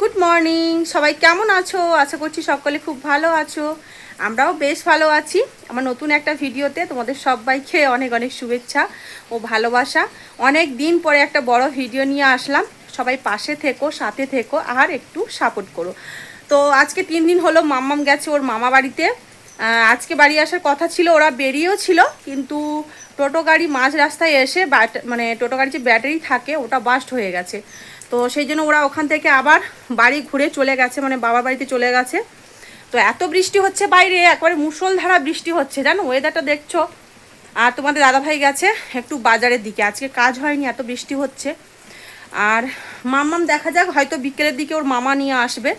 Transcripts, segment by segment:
Good morning সবাই কেমন আছো? আশা করছি সকলে খুব ভালো আছো। আমরাও বেশ ভালো আছি। আমার নতুন একটা ভিডিওতে তোমাদের সবাইকে অনেক অনেক শুভেচ্ছা ও ভালোবাসা। অনেক দিন পরে একটা বড় ভিডিও নিয়ে আসলাম। সবাই পাশে থেকো, সাথে থেকো, আর একটু সাপোর্ট করো। তো আজকে তিন দিন হলো মাম্মাম গেছে ওর মামা বাড়িতে। আজকে বাড়ি আসার কথা ছিল, ওরা বেরিয়েও ছিল, কিন্তু টোটো গাড়ি মাঝ রাস্তায় এসে মানে টোটো গাড়ির যে ব্যাটারি থাকে, ওটা বাস্ট হয়ে গেছে। তো সেই জন্য ওরা ওখান থেকে আবার বাড়ি ঘুরে চলে গেছে মানে বাবার বাড়িতে চলে গেছে। তো এত বৃষ্টি হচ্ছে বাইরে, একবারে মুষলধারা বৃষ্টি হচ্ছে, জানো? ওয়েদারটা দেখছ? আর তোমাদের দাদাভাই গেছে একটু বাজারের দিকে, আজকে কাজ হয়নি, এত বৃষ্টি হচ্ছে। আর মাম্মাম দেখা যাক, হয়তো বিকেলের দিকে ওর মামা নিয়ে আসবে,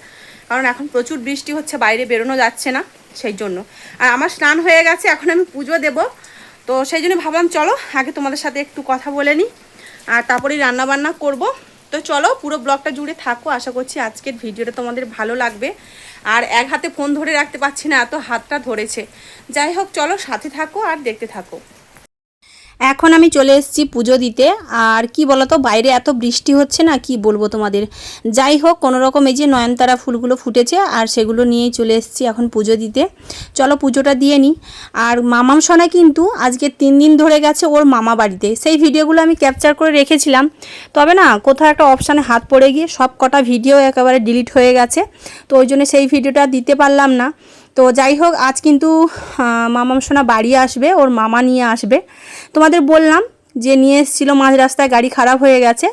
কারণ এখন প্রচুর বৃষ্টি হচ্ছে, বাইরে বেরোনো যাচ্ছে না, সেই জন্য। আর আমার স্নান হয়ে গেছে, এখন আমি পুজো দেব। তো সেই জন্য ভাবলাম, চলো, আগে তোমাদের সাথে একটু কথা বলে নিই। আর তারপরেই রান্নাবান্না করব। তো চলো পুরো ব্লগটা জুড়ে থাকো, আশা করছি আজকের ভিডিওটা তোমাদের ভালো লাগবে। আর এক হাতে ফোন ধরে রাখতে পারছি না, এত হাতটা ধরেছে। যাই হোক, চলো সাথে থাকো আর দেখতে থাকো। এখন আমি চলে এসেছি পুজো দিতে। আর কি বলতো, বাইরে এত বৃষ্টি হচ্ছে না, কি বলব তোমাদের? যাই হোক কোনো রকম এই যে নয়নতারা ফুলগুলো ফুটেছে, আর সেগুলো নিয়েই চলে এসেছি এখন পুজো দিতে। চলো পুজোটা দিয়ে নিই। আর মামাম সোনা কিন্তু আজকে তিন দিন ধরে গেছে ওর মামা বাড়িতে। সেই ভিডিওগুলো আমি ক্যাপচার করে রেখেছিলাম। তবে না, কোথাও একটা অপশানে হাত পড়ে গিয়ে সব কটা ভিডিও একেবারে ডিলিট হয়ে গেছে। তো ওই জন্য সেই ভিডিওটা দিতে পারলাম না। তো যাই হোক, আজ কিন্তু মামাম সোনা বাড়ি আসবে, ওর মামা নিয়ে আসবে। তোমাদের বললাম যে নিয়ে এসেছিল মাঝ রাস্তায়, গাড়ি খারাপ হয়ে গেছে।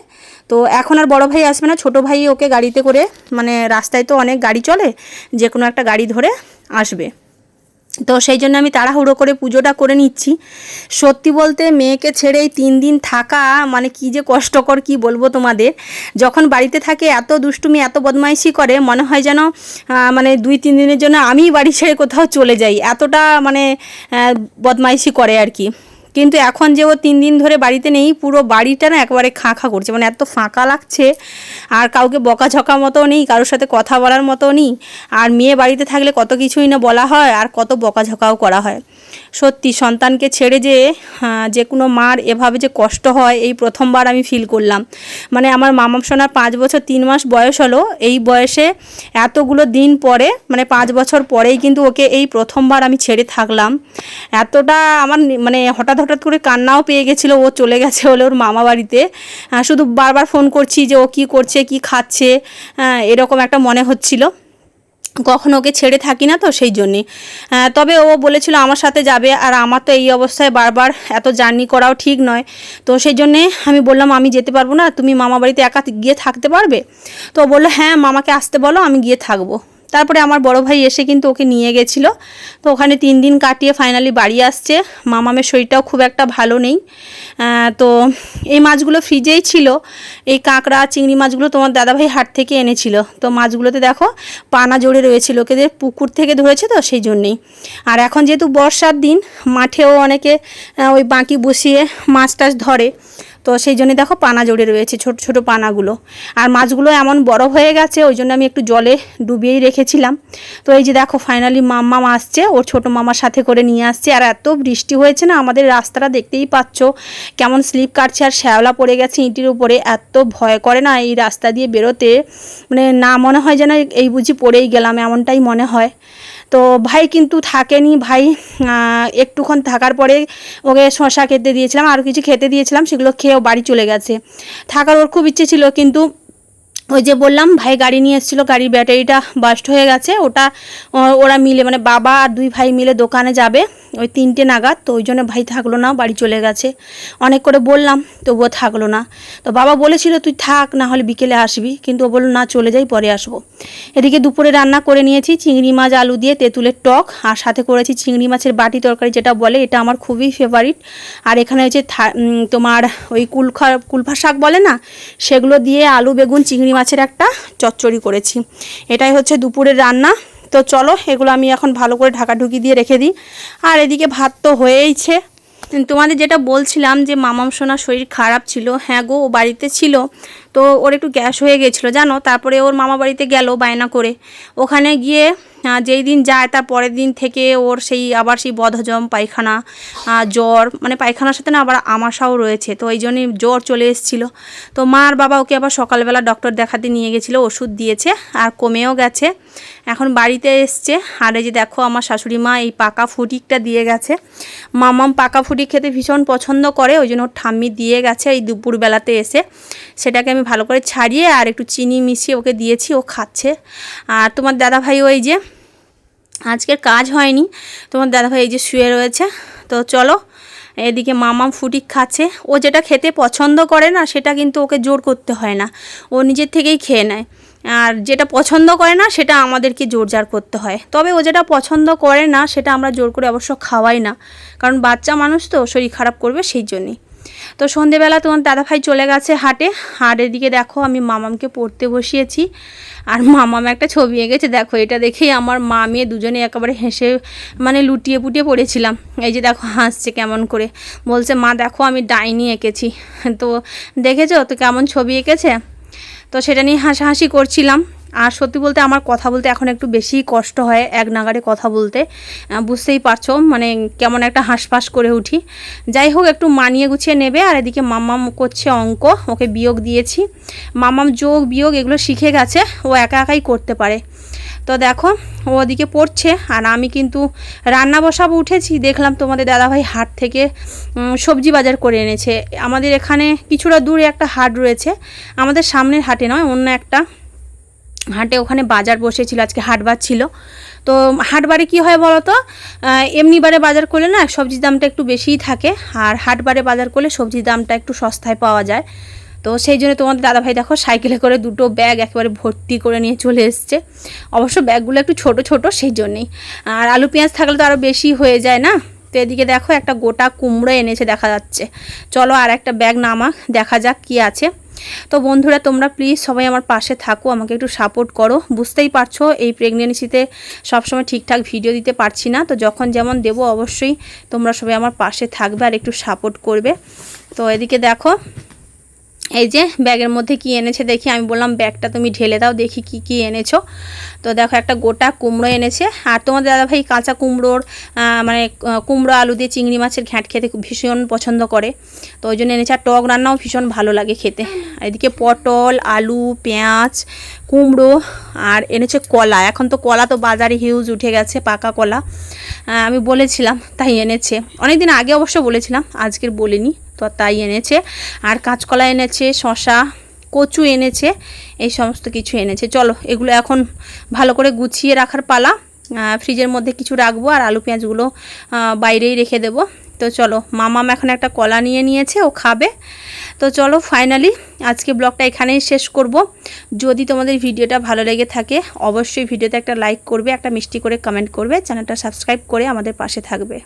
তো এখন আর বড় ভাই আসবে না, ছোট ভাই ওকে গাড়িতে করে মানে রাস্তায় তো অনেক গাড়ি চলে, যে কোনো একটা গাড়ি ধরে আসবে। তো সেই জন্য আমি তাড়াহুড়ো করে পুজোটা করে নিচ্ছি। সত্যি বলতে মেয়েকে ছেড়ে এই তিন দিন থাকা মানে কি যে কষ্টকর কি বলব তোমাদের। যখন বাড়িতে থাকে এত দুষ্টুমি, এত বদমাইশি করে, মনে হয় যেন মানে দুই, তিন দিনের জন্য আমি বাড়ি ছেড়ে কোথাও চলে যাই। এতটা মানে বদমাইশি করে আর কি। কিন্তু এখন যে ও তিন দিন ধরে বাড়িতে নেই, পুরো বাড়িটা না একেবারে খাঁ খাঁ করছে। মানে এত ফাঁকা লাগছে, আর কাউকে বকাঝকা মতো নেই, কারোর সাথে কথা বলার মতো নেই, আর মেয়ে বাড়িতে থাকলে কত কিছুই না বলা হয়, আর কত বকাঝকাও করা হয়। সত্যি সন্তানকে ছেড়ে যে যে কোনো মার এভাবে যে কষ্ট হয়, এই প্রথমবার আমি ফিল করলাম। মানে আমার মামাম সোনার পাঁচ বছর তিন মাস বয়স হলো, এই বয়সে এতগুলো দিন পরে মানে পাঁচ বছর পরেই কিন্তু ওকে এই প্রথমবার আমি ছেড়ে থাকলাম। এতটা আমার মানে হঠাৎ হঠাৎ করে কান্নাও পেয়ে গেছিল, ও চলে গেছে হলে ওর মামা বাড়িতে। শুধু বারবার ফোন করছি যে ও কী করছে, কি খাচ্ছে এরকম একটা মনে হচ্ছিল। কখনো ওকে ছেড়ে থাকি না তো সেই জন্যে। তবে ও বলেছিল আমার সাথে যাবে আর আমার তো এই অবস্থায় বারবার এত জার্নি করাও ঠিক নয়। তো সেই জন্যে আমি বললাম, আমি যেতে পারব না, তুমি মামা বাড়িতে একা গিয়ে থাকতে পারবে? তো বলল হ্যাঁ মামাকে আসতে বলো, আমি গিয়ে থাকব। তারপরে আমার বড় ভাই এসে কিন্তু ওকে নিয়ে গেছিল। তো ওখানে তিন দিন কাটিয়ে ফাইনালি বাড়ি আসছে। মামামের শরীরটাও খুব একটা ভালো নেই। তো এই মাছগুলো ফ্রিজেই ছিল। এই কাঁকড়া, চিংড়ি মাছগুলো তোমার দাদাভাই হাট থেকে এনেছিল। তো মাছগুলোতে দেখো পানা জড়ে রয়েছিল। ওকেদের পুকুর থেকে ধরেছে তো সেই জন্যেই। আর এখন যেহেতু বর্ষার দিন, মাঠেও অনেকে ওই বাঁকি বসিয়ে মাছ টাছ ধরে। তো সেই জন্য দেখো পানা জড়ে রয়েছে, ছোট ছোট পানাগুলো। আর মাছগুলো এমন বড় হয়ে গেছে, ওই জন্য আমি একটু জলে ডুবিয়েই রেখেছিলাম। তো এই যে দেখো ফাইনালি মাম্মা আসছে, ওর ছোট মামার সাথে করে নিয়ে আসছে। আর এত বৃষ্টি হয়েছে না, আমাদের রাস্তাটা দেখতেই পাচ্ছ। কেমন স্লিপ কাটছে আর শ্যাওলা পড়ে গেছে ইঁটির উপরে, এত ভয় করে না এই রাস্তা দিয়ে বেরোতে। মানে না মনে হয় যেন এই বুঝি পড়েই গেলাম, এমনটাই মনে হয়। তো ভাই কিন্তু থাকেনি, ভাই একটুক্ষণ থাকার পরে ওকে শশা খেতে দিয়েছিলাম, আর কিছু খেতে দিয়েছিলাম, সেগুলো খেয়েও বাড়ি চলে গেছে। থাকার ওর খুব ইচ্ছে ছিল, কিন্তু ওই যে বললাম, ভাই গাড়ি নিয়ে এসেছিল, গাড়ির ব্যাটারিটা বাস্ট হয়ে গেছে, ওটা ওরা মিলে মানে বাবা আর দুই ভাই মিলে দোকানে যাবে। ওই তিনটে নাগাদ, তো ওই জন্য ভাই থাকল না, বাড়ি চলে গেছে। অনেক করে বললাম, তবুও থাকল না। তো বাবা বলেছিল, তুই থাক, না হলে বিকেলে আসবি। কিন্তু ও বলল, না, চলে যাই, পরে আসব। এদিকে দুপুরে রান্না করে নিয়েছি, চিংড়ি মাছ, আলু দিয়ে তেঁতুলের টক, আর সাথে করেছি চিংড়ি মাছের বাটি তরকারি, যেটা বলে, এটা আমার খুবই ফেভারিট আর এখানে হচ্ছে তোমার ওই কুলখা, কুলফা শাক বলে না, সেগুলো দিয়ে আলু, বেগুন, চিংড়ি মাছের একটা চচ্চড়ি করেছি। এটাই হচ্ছে দুপুরের রান্না। তো চলো, এগুলো আমি এখন ভালো করে ঢাকা ঢুকি দিয়ে রেখে দিই। আর এদিকে ভাত তো হয়েইছে। তোমাদের যেটা বলছিলাম যে মামাম সোনার শরীর খারাপ ছিল হ্যাঁ গো, ও বাড়িতে ছিল। তো ওর একটু গ্যাস হয়ে গেছিল, জানো? তারপরে ওর মামা বাড়িতে গেল বায়না করে। ওখানে গিয়ে যেই দিন যায়, তার পরের দিন থেকে ওর সেই আবার সেই বদহজম, পায়খানা জ্বর মানে পায়খানার সাথে না আবার আমাশাও রয়েছে। তো এই জন্যই জ্বর চলে এসেছিল। তো মা আর বাবা ওকে আবার সকালবেলা ডক্টর দেখাতে নিয়ে গেছিল, ওষুধ দিয়েছে, আর কমেও গেছে। এখন বাড়িতে এসছে, আর এই যে দেখো আমার শাশুড়ি মা, এই পাকা ফুটিকটা দিয়ে গেছে। মামাম পাকা ফুটি খেতে ভীষণ পছন্দ করে, ওই জন্য ওর ঠাম্মি দিয়ে গেছে এই দুপুরবেলাতে এসে। সেটাকে আমি ভালো করে ছাড়িয়ে আর একটু চিনি মিশিয়ে ওকে দিয়েছি, ও খাচ্ছে। আর তোমার দাদাভাই ওই যে আজকের কাজ হয়নি, তোমার দাদাভাই এই যে শুয়ে রয়েছে। তো চলো, এদিকে মামাম ফুটিক খাচ্ছে। ও যেটা খেতে পছন্দ করে না, সেটা কিন্তু ওকে জোর করতে হয় না। ও নিজের থেকেই খেয়ে নেয়। আর যেটা পছন্দ করে না, সেটা আমাদেরকে জোর জার করতে হয়। তবে ও যেটা পছন্দ করে না, সেটা আমরা জোর করে অবশ্য খাওয়াই না। কারণ বাচ্চা মানুষ তো, শরীর খারাপ করবে সেই জন্যই। তো সন্ধেবেলা তোমার দাদাভাই চলে গেছে হাটে। আর এদিকে দেখো, আমি মামামকে পড়তে বসিয়েছি। আর মামাম একটা ছবি এঁকেছে, দেখো, এটা দেখেই আমার মা, মেয়ে দুজনে একেবারে হেসে মানে লুটিয়ে পুটিয়ে পড়েছিলাম। এই যে দেখো, হাসছে কেমন করে। বলছে, মা, দেখো, আমি ডাইনি এঁকেছি। তো দেখেছ, তো কেমন ছবি এঁকেছে? তো সেটা নিয়ে হাসাহাসি করছিলাম। আর সত্যি বলতে আমার কথা বলতে এখন একটু বেশি কষ্ট হয় এক নাগারে কথা বলতে। বুঝতেই পারছ মানে কেমন একটা হাঁসফাঁস করে উঠি। যাই হোক, একটু মানিয়ে গুছিয়ে নেবে, আর এদিকে মাম্মাম করছে অঙ্ক, ওকে বিয়োগ দিয়েছি। মাম্মাম যোগ, বিয়োগ এগুলো শিখে গেছে, ও একা একাই করতে পারে। তো দেখো, ও ওদিকে পড়ছে, আর আমি কিন্তু রান্না বসাবো উঠেছি। দেখলাম তোমাদের দাদাভাই হাট থেকে সবজি বাজার করে এনেছে। আমাদের এখানে কিছুটা দূরে একটা হাট রয়েছে, আমাদের সামনের হাটে নয়, অন্য একটা। হাটে ওখানে বাজার বসেছিল, আজকে হাটবার ছিল। তো হাটবারে কি হয় বলো তো এমনি বারে বাজার করলে না সবজির দামটা একটু বেশিই থাকে, আর হাটবারে বাজার করলে সবজির দামটা একটু সস্তায় পাওয়া যায়। তো সেই জন্য তোমাদের দাদাভাই দেখো সাইকেলে করে দুটো ব্যাগ একেবারে ভর্তি করে নিয়ে চলে এসছে। অবশ্য ব্যাগগুলো একটু ছোট ছোট, সেই জন্যেই। আর আলু পেঁয়াজ থাকলে তো আরও বেশি হয়ে যায় না? তো এদিকে দেখো একটা গোটা কুমড়ো এনেছে দেখা যাচ্ছে। চলো আর একটা ব্যাগ নামা, দেখা যাক কি আছে। তো বন্ধুরা, তোমরা প্লিজ সবাই আমার পাশে থাকো, আমাকে একটু সাপোর্ট করো। বুঝতেই পারছ, এই প্রেগনেন্সিতে সবসময় ঠিকঠাক ভিডিও দিতে পারছি না। তো যখন যেমন দেব, অবশ্যই তোমরা সবাই আমার পাশে থাকবে আর একটু সাপোর্ট করবে। তো এদিকে দেখো এই যে ব্যাগের মধ্যে কি এনেছে দেখি, আমি বললাম, ব্যাগটা তুমি ঢেলে দাও, দেখি কি কি এনেছো। তো দেখো, একটা গোটা কুমড়ো এনেছে। আর তোমাদের দাদাভাই কাঁচা কুমড়োর মানে কুমড়ো, আলু দিয়ে চিংড়ি মাছের ঘ্যাঁট খেতে ভীষণ পছন্দ করে। তো ওই জন্য এনেছে। আর টক রান্নাও ভীষণ ভালো লাগে খেতে। এদিকে পটল, আলু, পেঁয়াজ, কুমড়ো, আর এনেছে কলা। এখন তো কলা তো বাজারে হিউজ উঠে গেছে, পাকা কলা। আমি বলেছিলাম, তাই এনেছে। অনেক দিন আগে অবশ্য বলেছিলাম, আজকের বলিনি। তো তাই এনেছে। আর কাঁচকলা এনেছে শশা কচু এনেছে, এই সমস্ত কিছু এনেছে। চলো, এগুলো এখন ভালো করে গুছিয়ে রাখার পালা। ফ্রিজের মধ্যে কিছু রাখব আর আলু পেঁয়াজগুলো বাইরেই রেখে দেবো। তো চলো, মামাম এখন একটা কলা নিয়ে নিয়েছে, ও খাবে। তো চলো ফাইনালি আজকে ব্লগটা এখানেই শেষ করব। যদি তোমাদের ভিডিওটা ভালো লেগে থাকে, অবশ্যই ভিডিওতে একটা লাইক করবে, একটা মিষ্টি করে কমেন্ট করবে, চ্যানেলটা সাবস্ক্রাইব করে আমাদের পাশে থাকবে।